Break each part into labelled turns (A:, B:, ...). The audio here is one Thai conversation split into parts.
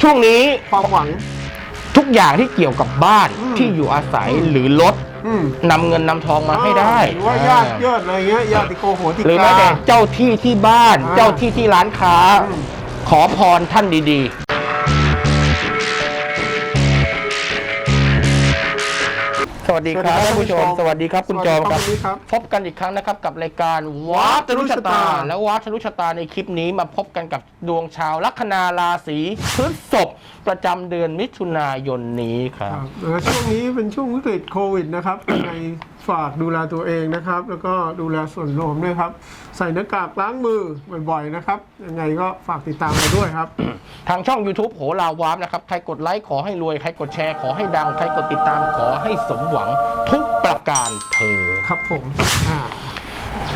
A: ช่วงนี้
B: ความหวัง
A: ทุกอย่างที่เกี่ยวกับบ้าน
B: อืม
A: ที่อยู่อาศัยหรือรถ
B: อืม
A: นำเงินนำทองมาให้ได้
B: หรือว่าญาติเยิดอะไรเงี้ยญาติโกโหติ
A: หรือแม้
B: กา
A: แต่เจ้าที่ที่บ้าน
B: อ่า
A: เจ้าที่ที่ร้านค้า
B: อืม
A: ขอพรท่านดีๆ สวัสดีครับท่านผู้ชม สวัสดีครับคุณจอมครับ
B: สวัสดีครับ
A: พบกันอีกครั้งนะครับกับรายการวัดทะลุชะตา และวัดทะลุชะตาในคลิปนี้มาพบกันกับดวงชาวลัคนาราศีพฤษภประจำเดือนมิถุนายนนี้ครั
B: ค
A: บ
B: รับเอ่อช่วงนี้เป็นช่วงวิกฤตโควิดนะครับยังไงฝากดูแลตัวเองนะครับ แล้วก็ดูแลส่วนรวมด้วยครับ ใส่หน้ากากล้างมือบ่อยๆนะครับ ยังไงก็ฝากติดตามเราด้วยครับ
A: ทางช่อง YouTube โหราวามนะครับ ใครกดไลค์ขอให้รวย ใครกดแชร์ขอให้ดัง ใครกดติดตามขอให้สมหวังทุกประการเธอญ
B: ครับผมอ่า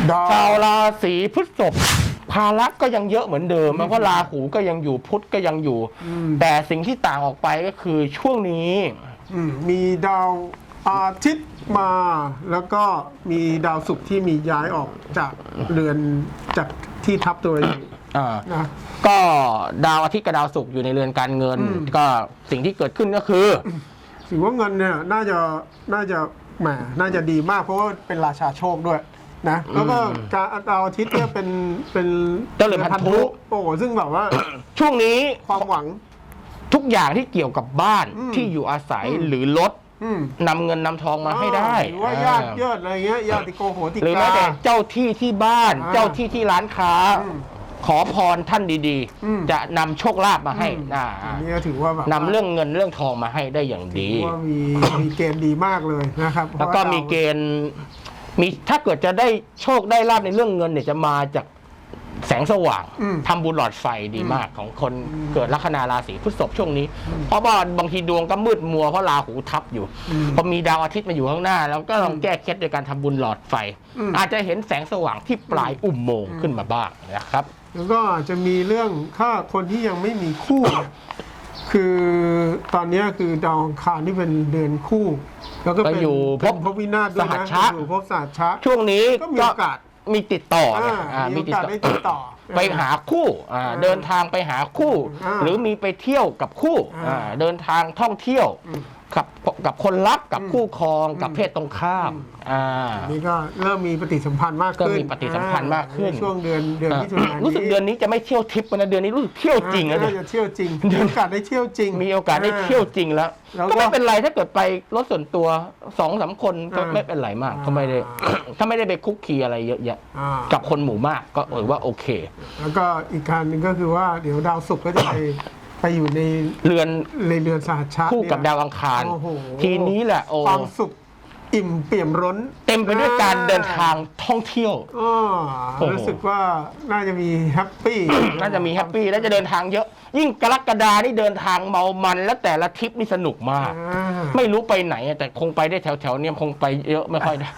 B: ดาว
A: ชาวราศีพฤษภภาระก็ยังเยอะเหมือนเดิมเพราะราหูก็ยังอยู่พุธก็ยังอยู่
B: อืม
A: แต่สิ่งที่ต่างออกไปก็คือช่วงนี้
B: อืมมีดาว อาทิตย์มาแล้วก็มีดาวศุกร์ที่มีย้ายออกจากเรือนจากที่ทับตัวอยู่
A: อ่า
B: นะ
A: ก็ดาวอาทิตย์กับดาวศุกร์อยู่ในเรือนการเงิน
B: อืม
A: ก็สิ่งที่เกิดขึ้นก็คือ
B: ถือว่าเงินเนี่ยน่าจะน่าจะแหมน่าจะดีมากเพราะว่าเป็นราชาโชคด้วยนะแล้วก็การดาวอาทิตย์เนี่ยเป็นเป็น
A: เจ้าเรือนพันธุ
B: โอ้โหซึ่งแบบว่า
A: ช่วงนี้
B: ความหวัง
A: ทุกอย่างที่เกี่ยวกับบ้าน
B: อืม
A: ที่อยู่อาศัย
B: อืม
A: หรือรถ
B: อืม
A: นำเงินนำทองมาให้ได้
B: หรือว่าญาติเยิดอะไรเงี้ยญาติโกโหติ
A: หรือแม้
B: กา
A: แต่เจ้าที่ที่บ้าน
B: อ่า
A: เจ้าที่ที่ร้านค้า
B: อืม
A: ขอพรท่านดี
B: อืม
A: ๆ จะนำโชคลาภมาให้
B: อืม
A: อ่า
B: อันนี้ก็ถือว่าแบบ
A: นำเรื่องเงินเรื่องทองมาให้ได้อย่างดี
B: ถือว่ามีมีเกณฑ์ดีมากเลยนะครับ
A: แล้วก็มีเกณฑ์มีถ้าเกิดจะได้โชคได้ลาบในเรื่องเงินเนี่ยจะมาจาก แสงสว่าง
B: อืม
A: ทำบุญหลอดไฟดีมากของคน
B: อืม
A: เกิดลัคนาราศีพฤษภช่วงนี้ เพราะว่าบางทีดวงก็มืดมัวเพราะราหูทับอยู่
B: อืม
A: พอมีดาวอาทิตย์มาอยู่ข้างหน้า แล้วก็ลองแก้เคล็ดโดยการทำบุญหลอดไฟ
B: อืม
A: อาจจะเห็นแสงสว่างที่ปลายอุโมงค์ขึ้นมาบ้างนะครับ
B: แล้วก็อาจจะมีเรื่องถ้าคนที่ยังไม่มีคู่เนี่ยคือตอนเนี้ยคือดาวอังคารที่เป็นเดือนคู่ แล้วก็เป็น
A: ก็อยู่
B: เป็น
A: ภพ
B: ภพวินาศด้วย
A: สหั
B: นะ
A: ชชะ
B: อยู่ภพสหัชชะ
A: ช่วงนี้
B: ก็มีโอกาส
A: มีติดต่อไง
B: อ่า
A: อ่า
B: มีโอกาสได้ติดต่อ
A: ไปหาคู่อ่า
B: อ่า
A: เดินทางไปหาคู่
B: อ่า
A: หรือมีไปเที่ยวกับคู่
B: อ่า
A: อ่าเดินทางท่องเที่ยว
B: อืม
A: กับกับคนรักกับ
B: อืม
A: คู่ครองกับ
B: อืม
A: เพศตรงข้าม
B: อืม
A: อ่า
B: นี่ก็เริ่มมีปฏิสัมพันธ์มากขึ้น
A: ก็มีปฏิสัมพันธ์มากขึ้น
B: ในช่วงเดือนเดือน
A: อ่า
B: มิถุนายน
A: รู้สึกเดือนนี้จะไม่เที่ยวทิปนะเดือนนี้รู้สึกเที่ยวจริงแล้ว
B: น่า
A: เนี่ย
B: จะเที่ยวจริงมีโอกาสได้เที่ยวจริง
A: มีโอกาสได้เที่ยวจริงแล้ว
B: แล้วก็
A: ก็ไม่เป็นไรถ้าเกิดไปรถส่วนตัวสองสามคนก็
B: อ่า
A: ไม่เป็นไรมาก
B: อ่า
A: ก็ไม่ได้ถ้าไม่ได้ไปคุกคีอะไรเยอะแยะ
B: อ่า
A: กับคนหมู่มากก็เออว่าโอเค
B: แล้วก็อีกการหนึ่งก็คือว่าเดี๋ยวดาวศุกร์ก็จะไป ไปอยู่ใน
A: เรือน
B: ในเรือนสหัชชะ
A: คู่กับ
B: เนี่ย
A: ดาวอังคาร
B: โอ้โห
A: ทีนี้แหละโอ้
B: ความสุข อิ่มเปี่ยมร้น
A: เต็มไปด้วยการเดินทางท่องเที่ยว
B: อ้อ
A: โอ้โห
B: รู้สึกว่าน่าจะมีแฮปปี้
A: น่าจะมีแฮปปี้และจะเดินทางเยอะ ยิ่งกรกฎานี่เดินทางเมามันและแต่ละทริปนี่สนุกมาก
B: อ่า
A: ไม่รู้ไปไหนอะแต่คงไปได้แถวๆเนี่ยคงไปเยอะไม่ค่อยได้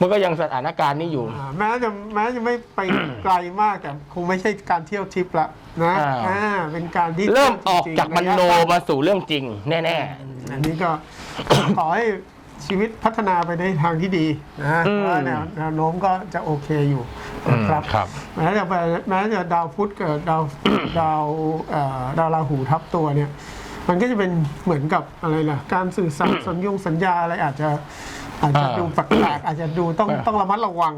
A: มันก็ยังสถานการณ์นี้อยู่
B: อ่าแม้จะแม้จะไม่ไป ไกลมากแต่คงไม่ใช่การเที่ยวทริปละนะ
A: อ่า
B: อ่าเป็นการที่
A: เริ่มออก
B: ที่ยวจริงๆ
A: จากมโน
B: ระยะสั้
A: มาสู่เรื่องจริง แน่
B: อันนี้ก็ ขอให้ ชีวิตพัฒนาไปในทางที่ดีนะ
A: อืม
B: เพราะว่าแนวแนวโน้มก็จะโอเคอยู่
A: ๆอืม
B: นะครับ
A: ครับ
B: แม้จะไปแม้จะดาวพุธกับดาวดาวเอ่อดาวราหูทับตัวเนี่ย มันก็จะเป็นเหมือนกับอะไรล่ะ การสื่อสารสัญญงสัญญาอะไรอาจจะอาจจะ
A: อ่า
B: ดูแปลกๆอาจจะดูต้อง
A: อ่า
B: ต้องระมัดระวัง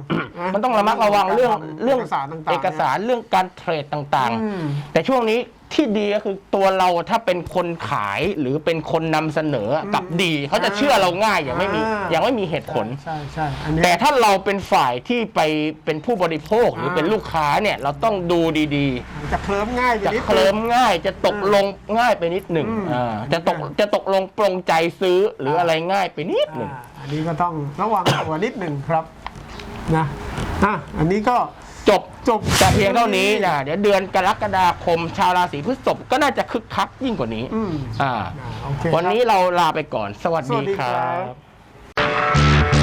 B: ะ
A: มันต้องระมัดระวังเรื่อง
B: กาทำ
A: เรื่อง
B: เอกสารต่างๆ
A: เอกสารเรื่องการเทรดต่าง
B: อืม
A: ๆแต่ช่วงนี้ ที่ดีก็คือตัวเราถ้าเป็นคนขายหรือเป็นคนนำเสนอกับดี เขาจะเชื่อเราง่ายอย่างไม่มี
B: อ่า
A: อย่างไม่มีเหตุผล
B: ใช่ใช่อันนี้
A: แต่ถ้าเราเป็นฝ่ายที่ไปเป็นผู้บริโภคหรือ
B: อ่า
A: เป็นลูกค้าเนี่ยเราต้องดูดี
B: จะเคลิ้มง่ายไป
A: ๆจะ
B: นิด
A: เคลิ้มง่ายจะตกลงง่ายไปนิดหนึ่ง
B: อืม
A: อ่าจะตกจะตกลงปรงใจซื้อหรืออะไรง่ายไปนิดหนึ่ง
B: อ่าอันนี้ก็ต้องระวังตัวนิดหนึ่งครับนะอะอันนี้ก็
A: จบ
B: จบ
A: แต่เพียงเท่านี้นะเดี๋ยวเดือนกรกฎาคมชาวราศีพฤษภก็น่าจะคึกคักยิ่งกว่านี้
B: อืม
A: อ่า
B: อ่า โอเค
A: วันนี้
B: ครับ
A: เราลาไปก่อน สวัส
B: ส
A: ดี
B: วัสดี
A: ค
B: ครั
A: รับ บ